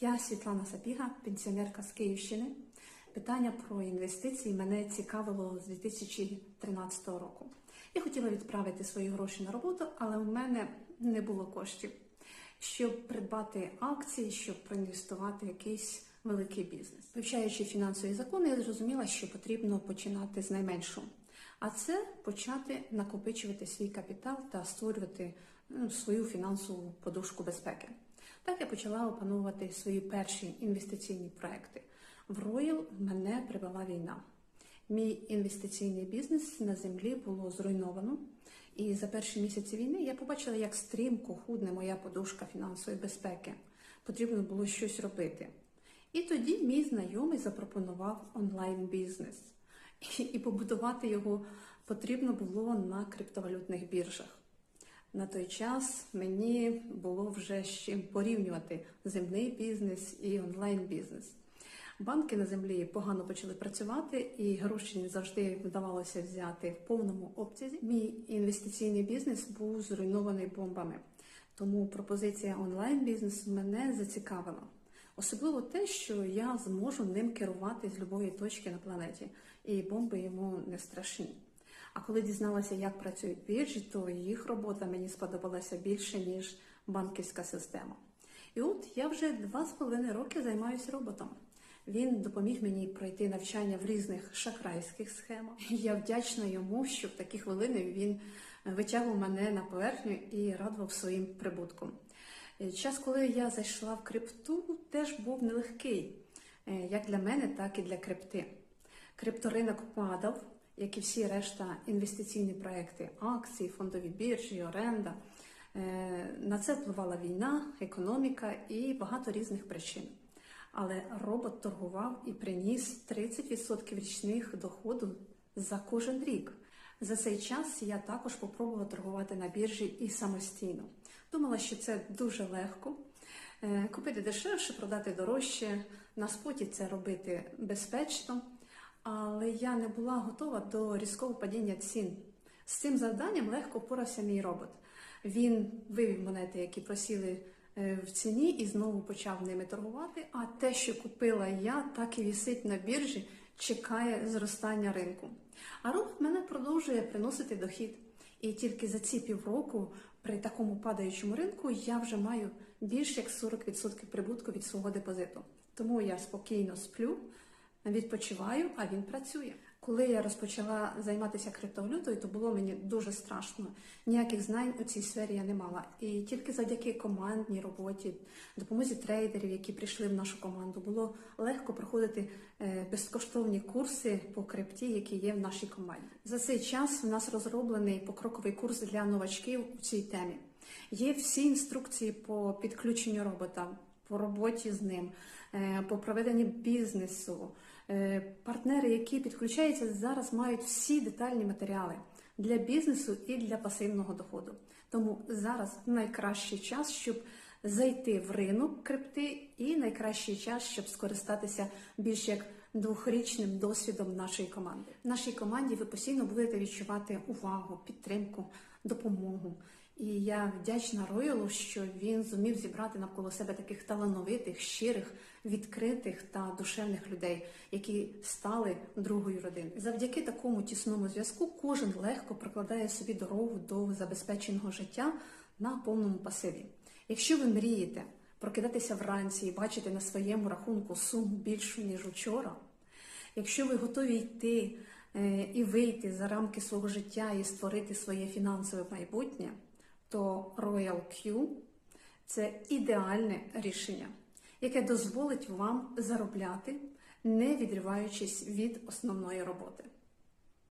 Я Світлана Сапіга, пенсіонерка з Київщини. Питання про інвестиції мене цікавило з 2013 року. Я хотіла відправити свої гроші на роботу, але у мене не було коштів, щоб придбати акції, щоб проінвестувати якийсь великий бізнес. Вивчаючи фінансові закони, я зрозуміла, що потрібно починати з найменшого. А це почати накопичувати свій капітал та створювати ну, свою фінансову подушку безпеки. Так я почала опановувати свої перші інвестиційні проекти. В Royal мене привела війна. Мій інвестиційний бізнес на землі було зруйновано, і за перші місяці війни я побачила, як стрімко худне моя подушка фінансової безпеки. Потрібно було щось робити. І тоді мій знайомий запропонував онлайн-бізнес. І побудувати його потрібно було на криптовалютних біржах. На той час мені було вже з чим порівнювати земний бізнес і онлайн-бізнес. Банки на землі погано почали працювати, і гроші не завжди вдавалося взяти в повному обсязі. Мій інвестиційний бізнес був зруйнований бомбами, тому пропозиція онлайн-бізнесу мене зацікавила. Особливо те, що я зможу ним керувати з любої точки на планеті, і бомби йому не страшні. А коли дізналася, як працюють біржі, то їх робота мені сподобалася більше, ніж банківська система. І от я вже два з половиною роки займаюся роботом. Він допоміг мені пройти навчання в різних шахрайських схемах. Я вдячна йому, що в такі хвилини він витягував мене на поверхню і радував своїм прибутком. Час, коли я зайшла в крипту, теж був нелегкий, як для мене, так і для крипти. Крипторинок падав, як і всі решта інвестиційні проекти, акції, фондові біржі, оренда. На це впливала війна, економіка і багато різних причин. Але робот торгував і приніс 30% річних доходу за кожен рік. За цей час я також попробувала торгувати на біржі і самостійно. Думала, що це дуже легко. Купити дешевше, продати дорожче, на споті це робити безпечно. Але я не була готова до різкого падіння цін. З цим завданням легко впорався мій робот. Він вивів монети, які просіли в ціні, і знову почав ними торгувати. А те, що купила я, так і вісить на біржі, чекає зростання ринку. А робот мене продовжує приносити дохід. І тільки за ці півроку, при такому падаючому ринку, я вже маю більше як 40% прибутку від свого депозиту. Тому я спокійно сплю, відпочиваю, а він працює. Коли я розпочала займатися криптовалютою, то було мені дуже страшно. Ніяких знань у цій сфері я не мала. І тільки завдяки командній роботі, допомозі трейдерів, які прийшли в нашу команду, було легко проходити безкоштовні курси по крипті, які є в нашій команді. За цей час у нас розроблений покроковий курс для новачків у цій темі. Є всі інструкції по підключенню робота, по роботі з ним, по проведенню бізнесу. Партнери, які підключаються, зараз мають всі детальні матеріали для бізнесу і для пасивного доходу. Тому зараз найкращий час, щоб зайти в ринок крипти, і найкращий час, щоб скористатися більш як двохрічним досвідом нашої команди. В нашій команді ви постійно будете відчувати увагу, підтримку, допомогу. І я вдячна Роялу, що він зумів зібрати навколо себе таких талановитих, щирих, відкритих та душевних людей, які стали другою родиною. Завдяки такому тісному зв'язку кожен легко прокладає собі дорогу до забезпеченого життя на повному пасиві. Якщо ви мрієте прокидатися вранці і бачити на своєму рахунку суму більшу ніж учора, якщо ви готові йти і вийти за рамки свого життя і створити своє фінансове майбутнє то Royal Q – це ідеальне рішення, яке дозволить вам заробляти, не відриваючись від основної роботи.